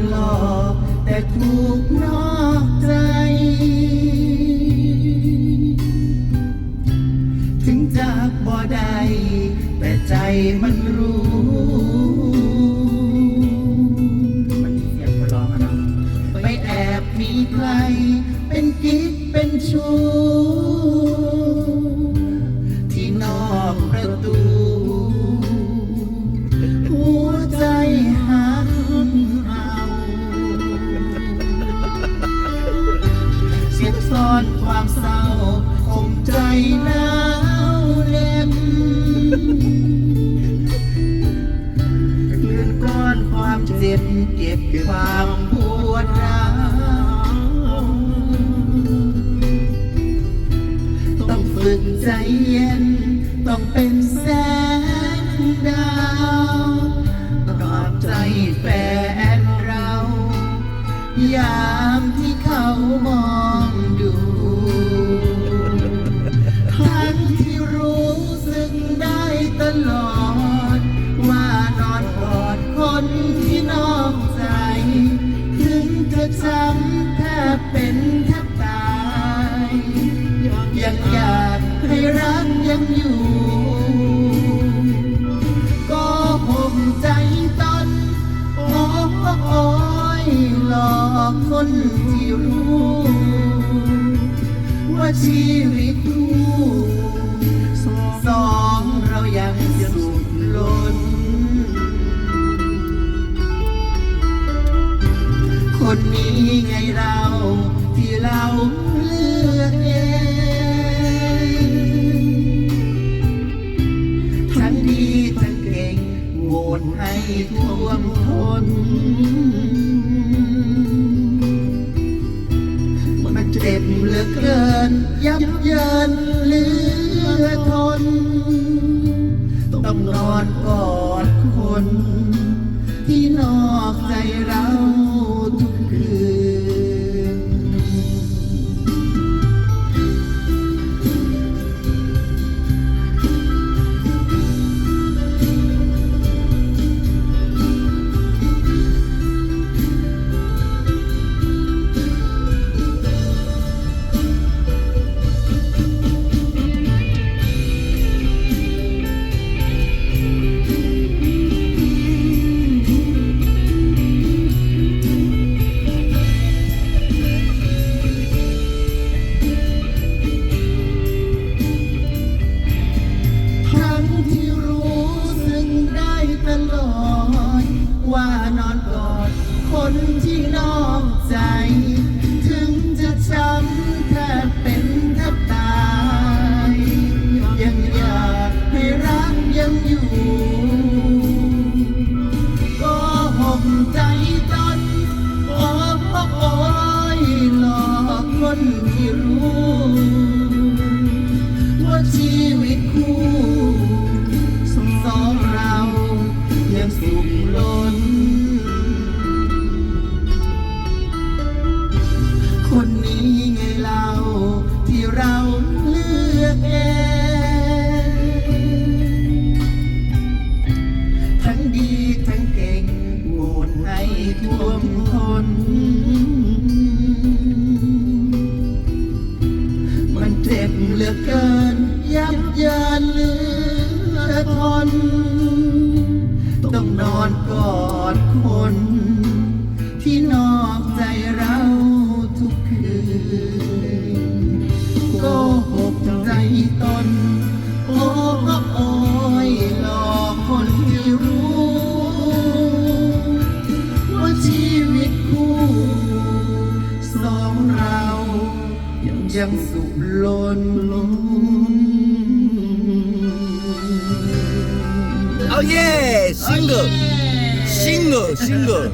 นหลอกแต่ถูกนอ อนความเศร้าคมใจหนาวเล็มเลื่อนก้อนความเจ็บเก็บความปวดร้าวต้องฝึกใจเย็น ต้องเป็นแสงดาวตอดใจแฟนเรา ยามที่เขามอง นที่รู้ ว่าชีวิตคู่สองเรายังสุขล้น คนนี้ไงเราที่เราเลือกเองทั้งดีทั้งเก่งโหวตให้ท่วมทนมัน เจ็บเหลือเกิน ยับเยินเหลือทน ต้องนอนกอดคน ที่นอกใจเรา กอดคนที่นอกใจ ถึงจะช้ำแทบเป็นแทบตาย ยังอยากให้รักยังอยู่ ก็ห่มใจตนโอ้โอ้ยหลอกคนที่รู้ ว่าชีวิตคู่สองเรายังสุ อกเองทั้งดีทั้งเก่งโหวตให้ท่วมทนมันเจ็บเหลือเกิน ยับยินเหลือทนต้องนอนกอดคน ที่นอกใจเราทุกคืน ยังยังสุขล้นล้น Oh yeah, single, single, single.